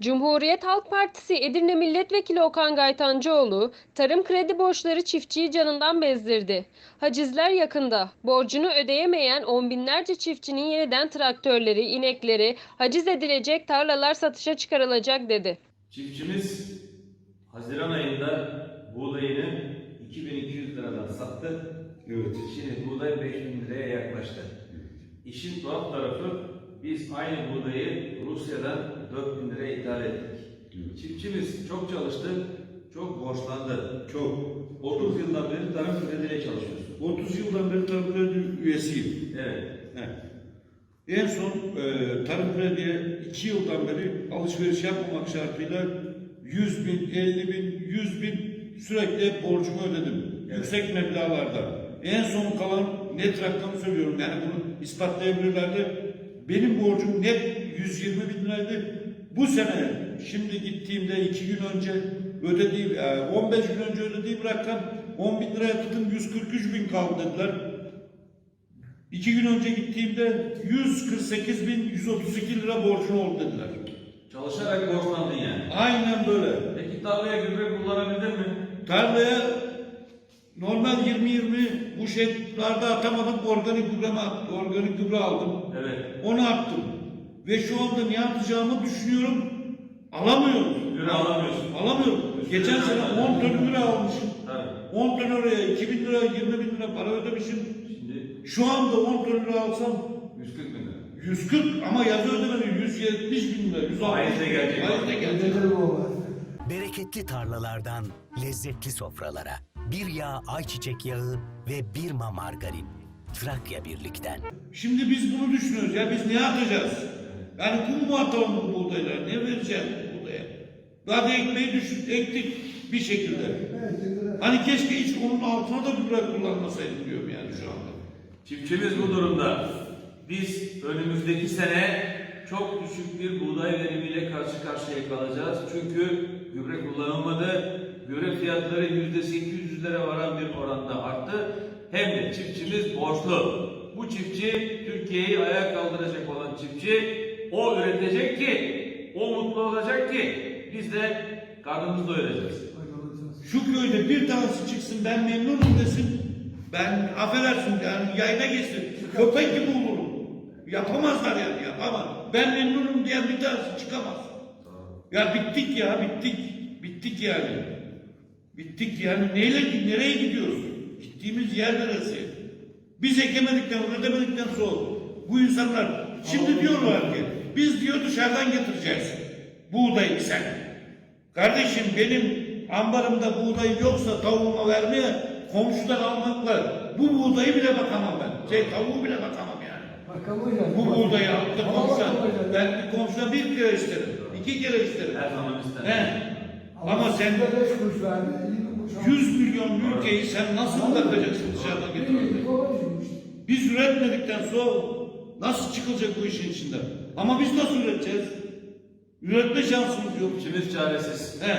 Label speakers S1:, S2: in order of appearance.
S1: Cumhuriyet Halk Partisi Edirne Milletvekili Okan Gaytancıoğlu, tarım kredi borçları çiftçiyi canından bezdirdi. Hacizler yakında. Borcunu ödeyemeyen on binlerce çiftçinin yeniden traktörleri, inekleri, haciz edilecek tarlalar satışa çıkarılacak dedi.
S2: Çiftçimiz Haziran ayında buğdayını 2200 liradan sattı.
S3: Evet.
S2: Şimdi buğday 5000 liraya yaklaştı. İşin tuhaf tarafı biz aynı buğdayı Rusya'dan 4000 liraya ithal ettik. Çiftçimiz çok çalıştı, çok borçlandı.
S3: Çok.
S2: 30 yıldan beri tarım krediyle çalışıyorsun.
S3: 30 yıldan beri tarım kredi üyesiyim.
S2: Evet.
S3: He. En son e, tarım krediye 2 yıldan beri alışveriş yapmamak şartıyla 100 bin, 50 bin, 100 bin sürekli borcumu ödedim.
S2: Evet.
S3: Yüksek meblağlarda. En son kalan net rakamı söylüyorum. Yani bunu ispatlayabilirler de benim borcum net 120 bin liraydı. Bu sene şimdi gittiğimde iki gün önce ödediğim, e, 15 gün önce ödediğim rakam 10 bin liraya tutun 143 bin kaldı dediler. İki gün önce gittiğimde 148 bin 132 lira borcun oldu dediler.
S2: Çalışarak borçlandın yani.
S3: Aynen böyle.
S2: Peki tarlaya gübre kullanabildin mi?
S3: Tarlaya normal 20-20 bu şekillerde atamadım. Organik gübre, organik gübre aldım.
S2: Evet.
S3: Onu attım. Ve şu anda ne yapacağımı düşünüyorum. Alamıyorum.
S2: Gübre alamıyorsun.
S3: Alamıyorum.
S2: Üstüne
S3: Geçen sene
S2: zaten-
S3: 10 ton gübre almışım.
S2: Tabii.
S3: 10 ton oraya 2000 lira 20 bin lira para ödemişim.
S2: Şimdi
S3: Şu anda 10 ton lira alsam
S2: 140 bin lira.
S3: 140 ama yazı ödemedim 170 bin lira. 160
S2: Faizle gelecek.
S3: Faizle gelecek.
S4: Bereketli tarlalardan lezzetli sofralara. Bir yağ ayçiçek yağı ve bir ma margarin. Trakya birlikten.
S3: Şimdi biz bunu düşünüyoruz ya biz ne atacağız? Yani kum mu atalım bu buğdaylara? Ne vereceğiz bu buğdaya? Daha da ekmeği düşün, ektik bir şekilde. Hani keşke hiç onun altına da gübre kullanmasaydım diyorum yani şu anda.
S2: Çiftçimiz bu durumda. Biz önümüzdeki sene çok düşük bir buğday verimiyle karşı karşıya kalacağız. Çünkü gübre kullanılmadı. Gübre fiyatları yüzde 800'lere varan bir oranda arttı. Hem de çiftçimiz borçlu. Bu çiftçi Türkiye'yi ayağa kaldıracak olan çiftçi o üretecek ki, o mutlu olacak ki biz de karnımızı doyuracağız.
S3: Şu köyde bir tanesi çıksın ben memnunum desin. Ben affedersin yani yayına geçsin. Köpek gibi olurum. Yapamazlar yani yapamaz. Ben memnunum diyen bir tanesi çıkamaz. Ya bittik ya bittik. Bittik yani. Bittik yani neyle nereye gidiyoruz? Gittiğimiz yer neresi? Biz ekemedikten, üretemedikten sonra bu insanlar şimdi diyorlar ki biz diyor dışarıdan getireceğiz. Buğdayı sen. Kardeşim benim ambarımda buğday yoksa tavuğuma vermeye komşudan almakla bu buğdayı bile bakamam ben. Şey tavuğu bile bakamam yani.
S5: Bakamayacağız.
S3: Bu buğdayı
S5: Ama
S3: komşudan. Ben bir komşudan bir kere isterim. iki kere isterim.
S2: Her zaman ister.
S3: He. Ama sen
S5: Size beş kuruş verdi, yirmi kuruş aldı.
S3: 100 milyon ülkeyi sen nasıl bırakacaksın dışarıdan
S5: işte.
S3: Biz üretmedikten sonra nasıl çıkılacak bu işin içinden? Ama biz nasıl üreteceğiz? Üretme şansımız yok.
S2: İçimiz çaresiz.
S3: He.